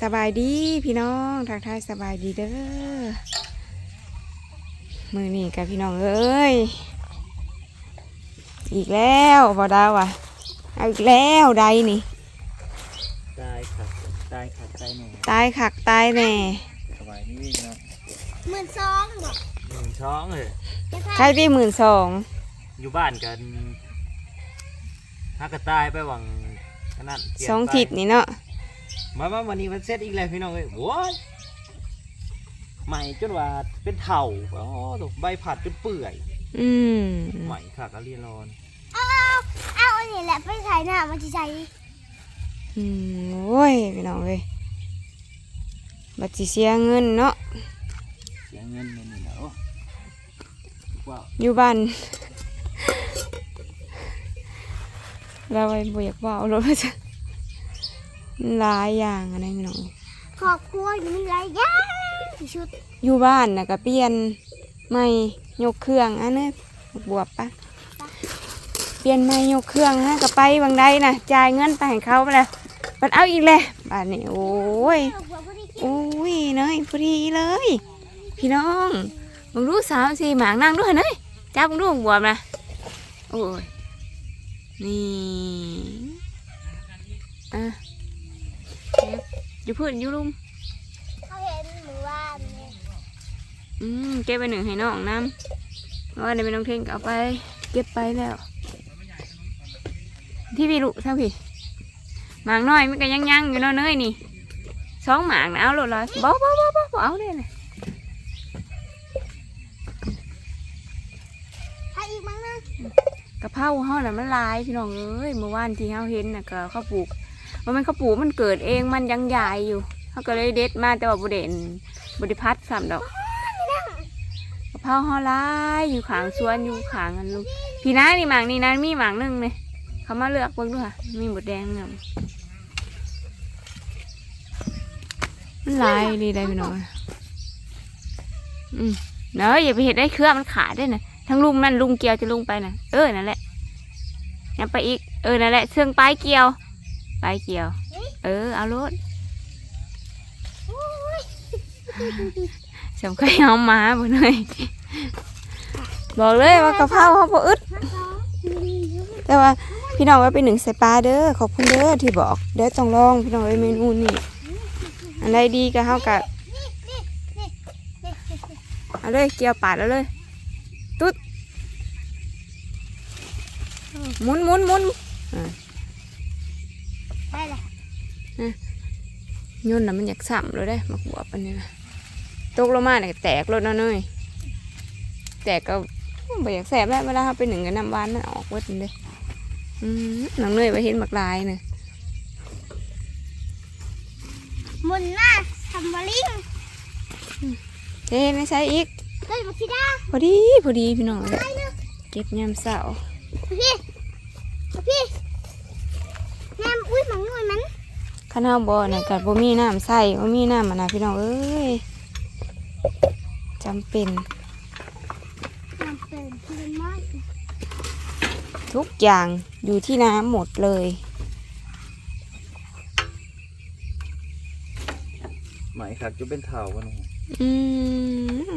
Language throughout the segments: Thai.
สบายดีพี่น้องทักทายสบายดีเด้อมือนี่กับพี่น้องเอ้ยอีกแล้วบอดาวอะเอาอีกแล้วใดนี่ตายครับตายครับตายหนูตายขักตายแน่สบายนี่เนาะหมื่นสองบอกหนึ่งช้องเลยจะใครที่หมื่นสองอยู่บ้านกันฮักกระตายไปหวังขนาดเกี่ยวสองทิศนี่เนาะ มามาวันนี้มันเสร็จอีกแล้วพี่น้องเอ้ยโว้ยใหม่จนว่าเป็นเถ่าอ๋อถูกใบผัดจนเปื่อย อืมใหม่ค่ะก็เรียนรอนเอาเอาเอาอันนี้แหละไปใส่หน้ามันจะใส่อืมโอ้ยพี่น้องเอ้ยบัตรสิเสียเงินเนาะเสียเงินเงินนี่นะโอ้ว้าวอยู่บ้านเราไปบอยากว่าเอารถมาจะ หลายอย่างอะไรพี่น้องขอบครัวอยู่มีหลายอย่างที่ชุดอยู่บ้านนะก็เปลี่ยนไม่ยกเครื่องอันนี้บวบปะเปลี่ยนไม่ยกเครื่องฮะก็ไปบางใดนะจ่ายเงินไปให้เขาไปแล้วมันเอาอีกเลยบ้านนี้โอ้ยขอบครัวพอดีกินโอ้ยเนยพอดีเลย พี่น้องมึงรู้สาวสิหมางนั่งด้วยเนยจ้ามึงดูบวบนะโอ้ยนี่อะเก็บ อยู่พื้นอยู่ลุมเขาเห็นหมู่บ้านเนี่ยอืมเก็บไปหนึ่งให้น้องน้ำว่าเดี๋ยวไปน้องเทงก็เอาไป เก็บไปแล้ว ที่พี่ลูกเท่าพี่หมางน้อยมันก็ยังยังๆอยู่เนาะเนยนี่สองหมางนะเอาโหลดเลยบ่บ่บ่บ่บ่เอาเลยนะให้อีกมั้งนะกะเพราเฮาน่ะมันหลายพี่น้องเอ้ยเมื่อวานที่เฮาเห็นน่ะก็ข้าวปลูก ว่ามันข้าวปูมันเกิดเองมันยังใหญ่อยู่เฮาก็เลยเด็ดมาแต่ว่าบ่ได้อั่นบ่ได้พัดซ้ำดอกกะเพราฮาหลายอยู่ขางสวนอยู่ขางอันลูกพี่น้านี่หมางนี่นะมีหมางหนึ่งเลยเขามาเลือกเบิ่งดูค่ะมีหมดแดงงามมันลายดีได้พี่น้องอืมเนาะอย่าไปเห็ดได้เครือมันขาดด้วยนะทั้งลุงนั่นลุงเกียวจะลุงไปนะเออนั่นแหละยังไปอีกเออนั่นแหละเชืองปลายเกียว ปลายเกียว เออ เอารถโอ้ยสำคัญเอามาบ่หน่อยบอกเลยว่ากะเพราเขาบ่อึดทั้งสองมีอยู่แต่ว่าพี่น้องว่าไปหนึ่งใส่ปลาเด้อขอบคุณเด้อที่บอกเดี๋ยวต้องลองพี่น้องไอ้ยเมนูนี่อันใดดีก็เฮากะนี่นี่นี่นี่นี่นี่เอาเลยเกียวปาดเอาเลย ตุ๊ดหมุนหมุนหมุนได้เลย ยุ่นน่ะมันอยากสั่มเลยได้มักบวบอันนี้นะตกลงมาเนี่ยแตกรถเนาะเนยแตกก็บ่อยากแสบแล้วเวลาเราไปหนึ่งกับน้ำหวานมันออกเวิดนี่เลยอืมน้องเนยไปเห็นบักลายเนี่ยหมุนหน้าทำบอลลิงเจ๊ไม่ใช่อีกได้มาคิดได้พอดีพอดีพี่น้องเลยได้นะเก็บยามเสาร์พี่พี่ ข้าวหน้าบ่อเนี่ยกับ่มีน้ำใส่บ่มีน้ำมันนะพี่น้องเอ้ยจำเป็นมันเป็นเพื่อนไม้ทุกอย่างอยู่ที่น้ำหมดเลยใหม่ค่ะจะเป็นเถ่ากันหนูอืม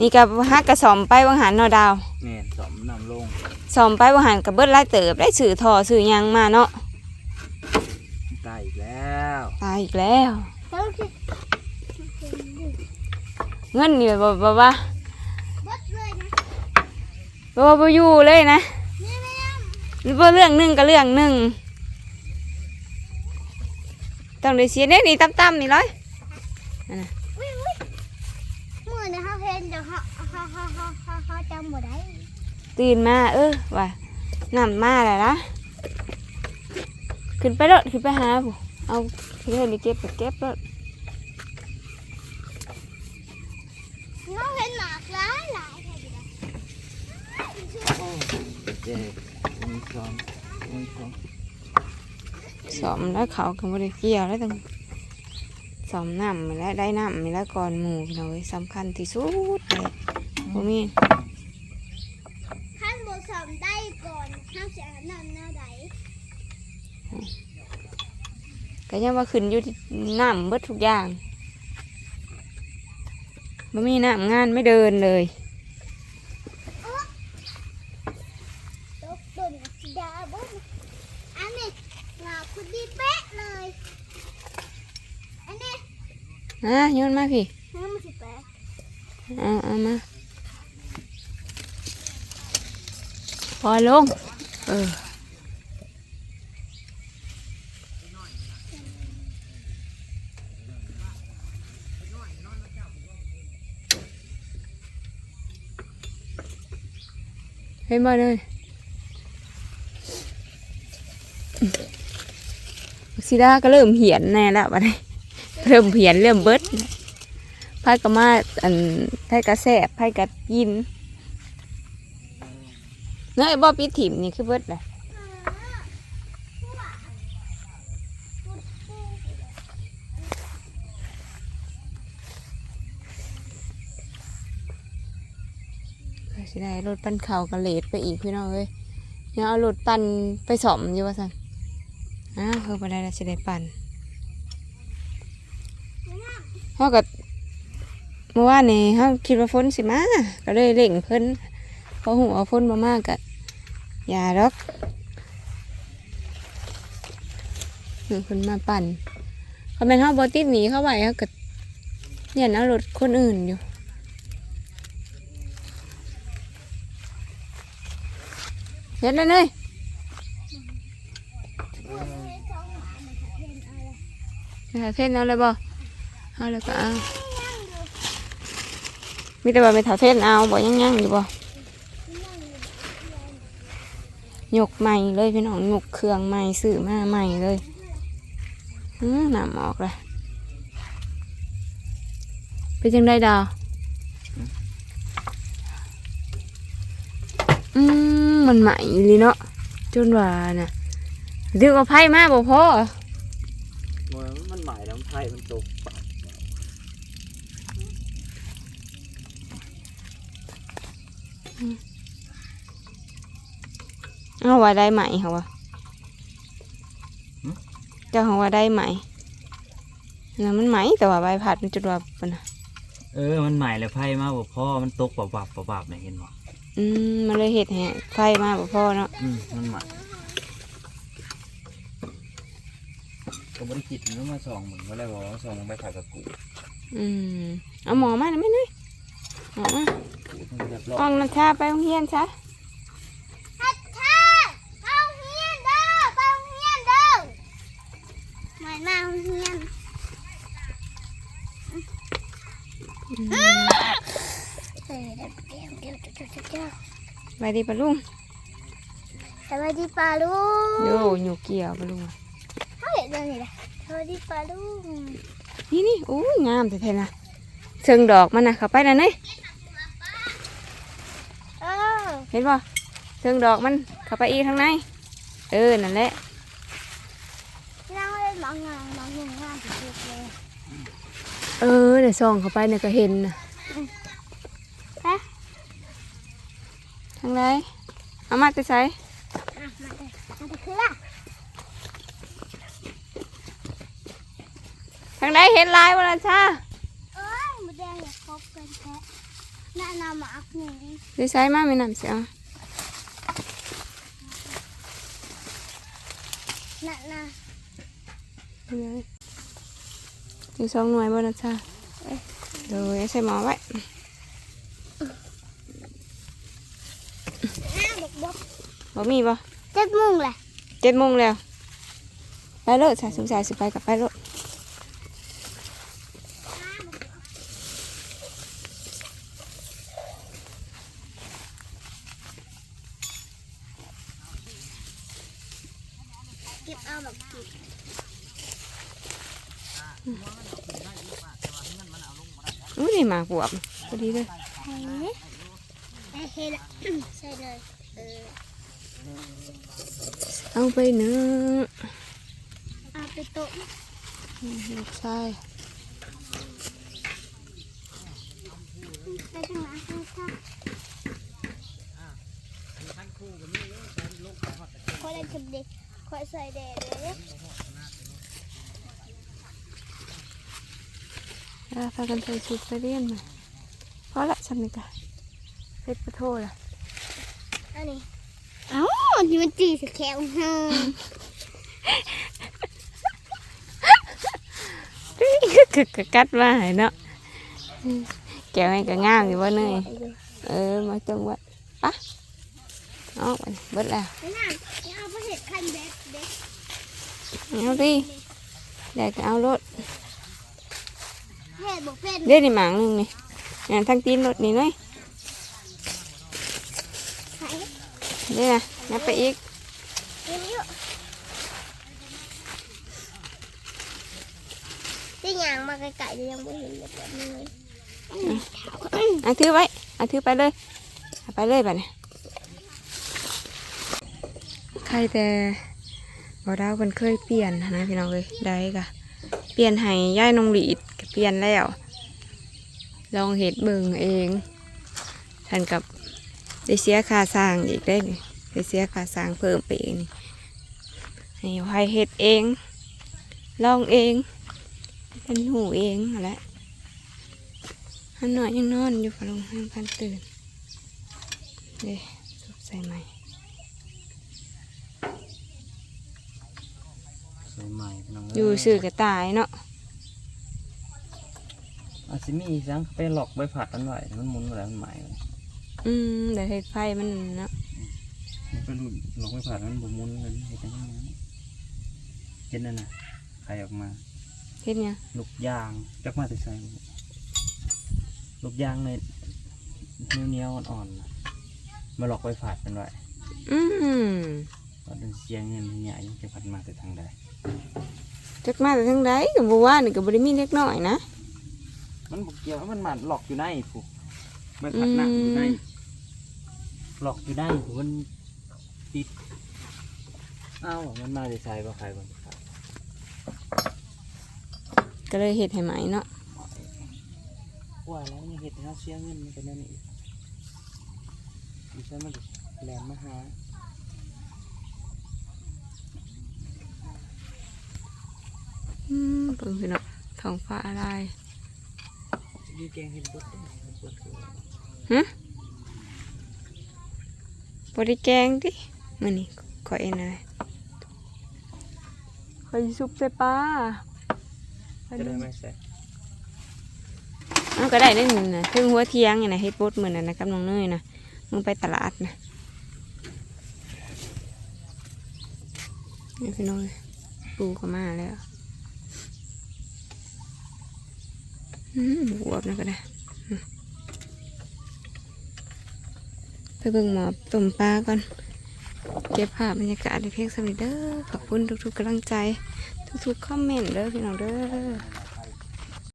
นี่กับฮักกระสอมไปวังหันเนาะดาวแม่นสอมนำลงสอมไปวังหันกับเบิดไล่เติบได้สื่อทอสื่อหยังมาเนาะตายอีกแล้ว ตายอีกแล้วแล้วที่เงินนี่แบบว่าว่าบดเลยนะบ่ว่าบ่อยู่เลยนะนี่ไม่ยังหรือว่าเรื่องหนึ่งกับเรื่องหนึ่งต้องได้เสียเนี่ยนี่ตั้มๆนี่ร้อยอุ้ยอุ้ยมือเนี่ยเขาเห็นเดี๋ยวเขาเขาเขาเขาเขาเขาจำหมดได้ตื่นมาเออว่าน้ำมาแล้วนะขึ้นไปรถขึ้นไปหาผู้เอา ขึ้นไปเก็บเก็บรถเขาเห็นหลากหลายหลายแค่ไหนโอ้เจ๊มีช้อนมีช้อนสอมแล้วเขาก็บ่ได้เกี่ยวแล้วต้องสอมน้ำมาแล้วได้น้ำมาแล้วก่อนหมู่พี่น้อยสำคัญที่สุดเลยบ่มีขั้นบทสอบได้ ก่อนห้ามเสียน้ำหน้าใดก็ยังว่าขึ้นอยู่ที่น้ำเบิดทุกอย่างไม่มีน้ำงานไม่เดินเลยตกตุ่นสีดาบุ้มอันนี้งาคุณดีเป๊ะเลย อันนี้อะโยนมาพี่น้ำมันสิแปะเอาเอามาพอลง เออ ห็นบ่เลยซิดาก็เริ่มเหียนแน่แล้ววันนี้เริ่มเหียนเริ่มเบิดพายก็มาอันพายกระแสบพายกระยินเนาะไอ้บ่ปิดถิ่มนี่คือเบิดเลยก็สิได้ รถปั่นเข่ากระเลดไปอีกพี่น้องเอ้ยยังเอารถปั่นไปสอมอยู่ว่าสันอ่าเพิ่งไปได้แล้วสิได้ปั่นเขาก็เมื่อวานนี้เขาคิดว่าฝนสิมาก็เลยเร่งเพิ่นเพอหัวาฝนมามากะอย่าดอกเพิ่นเพิ่นมาปั่นเขาเป็นเขาบอติดหนีเข้าไปเขาก็เนี่ยเอารถคนอื่นอยู่ เห็นแล้วเนยหาเส้นเอาเลยบ่เอาเลยก็เอามีแต่ว่าไปถาเส้นเอาบ่ยังยังอยู่บ่หยกใหม่เลยพี่น้องหยกเครื่องใหม่ซื้อมาใหม่เลยอืมน้ำออกเลยเป็นจังได้ดาวอืม มันใหม่เลยเนาะจนว่าน่ะดึกเอาไพ่มาบ่พอมันหมายแล้วไทยมันตกปากเอาว่าได้ใหม่เหรอวะเจ้าของว่าได้ใหม่นะมันไหมแต่ว่าใบผัดมันจุดว่าปะนะเออ มันหมายแล้วไพ่มาบอกพ่อมันตกปับปับปับปับเนี่ยเห็นบ่ อืมมันเลยเห็ดแหงไฟมาบ่พ่อเนาะอืมมันหมายก็บริจิตมันมาส่องเหมือนว่าอะไรบอกว่าส่องลงไปผ่ากระกูอืมเอาหมอมาหน่อยไหมนุ้ยหมอมากูมันจะรออองนัชชาไปโรงเรียนซะฮัทชาไปโรงเรียนเด้อไปโรงเรียนเด้อม ไปดีปะลุงสวัสดีป้าลุงโยหยูเกี่ยวปะลุงเขาเห็นเรื่องนี้เลยสวัสดีป้าลุงนี่นี่โอ้ยงามแท้ๆนะเชิงดอกมันนะเข้าไปนะนี่เออเห็นป่ะเชิงดอกมันเข้าไปอีกข้างในเออนั่นแหละนั่งเล่นหมองงานหมองงงานสุดๆเลยเออเดี๋ยวส่องเข้าไปเนี่ยก็เห็นนะ ฮะ ทางไรเอามาจะใส่อะมาเลยมาเลยคือล่ะทางไรเห็นลายวะล่ะชาเอ้ยมาแดงอย่าคบกันแท้น่านามาอักหนึ่งเดี๋ยวใส่มาไม่นำเสียน่านาเลยอยู่สองหน่วยบนนะชาเอ้ยเดี๋ยวเอาใส่หมอไว้ หน้า บกบกบ่มีบ่เจ็ดโมงแหละเจ็ดโมงแล้ว ไปเลยสายสงสัยสิไปกับไปรถเก็บเอาแบบกินอู้นี่หมากบวบพอดีเลยเฮ้ยเอ้ยเฮ้ยละใส่เลย เอาไปหนึ่งเอาไปโต๊ะใช่ไปทางหลังทางซ้ายขอได้ชุบเด็กขใส่แดดเลยพากันใส่ชุดไปเรียนมาเพราะละฉันนี่กะเพชรปะโทล่ะ อันนี้เอ้านี่มันจีสแคลเฮากึกกะกัดมาให้เนาะแกวให้กะงามอยู่บ่เนยเออมาจังหวัดปะเอาไปเบิดแล้วไม่น่าเอาไปเห็ดพันเด็ดเด็ดเอาดิได้ก็เอารถเห็ดบอกเป็นเด็ดในหมางหนึงนี่งานทั้งตีนรถนี่เลย ไข่ เด้นะนับไปอีกเห็นอยู่ที่ยางมาไกลๆยังไม่เห็นเลยแบบนี้เอาถือไว้เอาถือไปเลยเอาไปเลยไปเนี่ยใครแต่บ่ดาวมันเคยเปลี่ยนนะพี่น้องเลยได้กะเปลี่ยนให้ย่ายนองหลีดก็เปลี่ยนแล้ว ลองเห็ดเบิ่งเองท่านกับ ได้เสียค่าสร้างอีกได้นี่ได้เสียค่าสร้างเพิ่มไปอีกนี่ให้ไว้เห็ดเอง ลองเองเป็นหูเองนั่นแหละอันหน่อยยังนอนอยู่ฝาลงห้างพันตื่นเด้สุบใส่ใหม่ใส่ใหม่พี่น้องอยู่สื่อกระต่ายเนาะอาซิมีจังไปหลอกใบผัดอันไหวมันหมุนอะไรมันใหม่ อืมเดี๋ยวเห็ดไฟมันเนาะมันเป็นหลอกใบผัดมันบ่หมุนเลยเห็นจังนั้นเห็นนั่นน่ะใครออกมาเห็ดเนี่ยงลูกยางจักมาแต่ใส่ลูกยางในเนี้ยวๆอ่อนๆน่ะมาหลอกใบผัดมันไหวอืมตอนเสียงเงินใหญ่ยังจะผัดมาแต่ทางใดจักมาแต่ทั้งใดกับบัวานี่กับบริมีเล็กน้อยนะมันบอกเกี่ยวมันมาหลอกอยู่ในผู้มันผัดหนักอยู่ในอืม หลอกอยู่ในผู้มันติดเอ้ามันมาแต่ใส่บ่ใครบ่ครับก็เลยเห็ดให้ไหมเนาะว่าแล้วยังเห็ดให้เราเสียเงินมันเป็นนั่นนี่อีกดิฉันมันแหลมมาหาอืมเบิ่งพี่น้องท้องฟ้าอะไรดีแกงเห็ดบดได้เห็ดบดคือ บริแกงดิมือนี่ขอเอ็นอะไรขอซุปใส่ปลาจะได้ไหมใส่เอาก็ได้ได้หนึ่งนะถึงหัวเที่ยงไงนะเฮ็ดบดเหมือนนั้นนะครับน้องเนยนะมึงไปตลาดนะนี่พี่น้องปูก็มาแล้วอืมบวบนะก็ได้อืมไป เบิ่งหมอตุ่มปลาก่อน เก็บภาพบรรยากาศในเพียงสำหรับเด้อขอบคุณทุกๆกำลังใจ ทุกๆคอมเมนต์เด้อพี่น้องเด้อ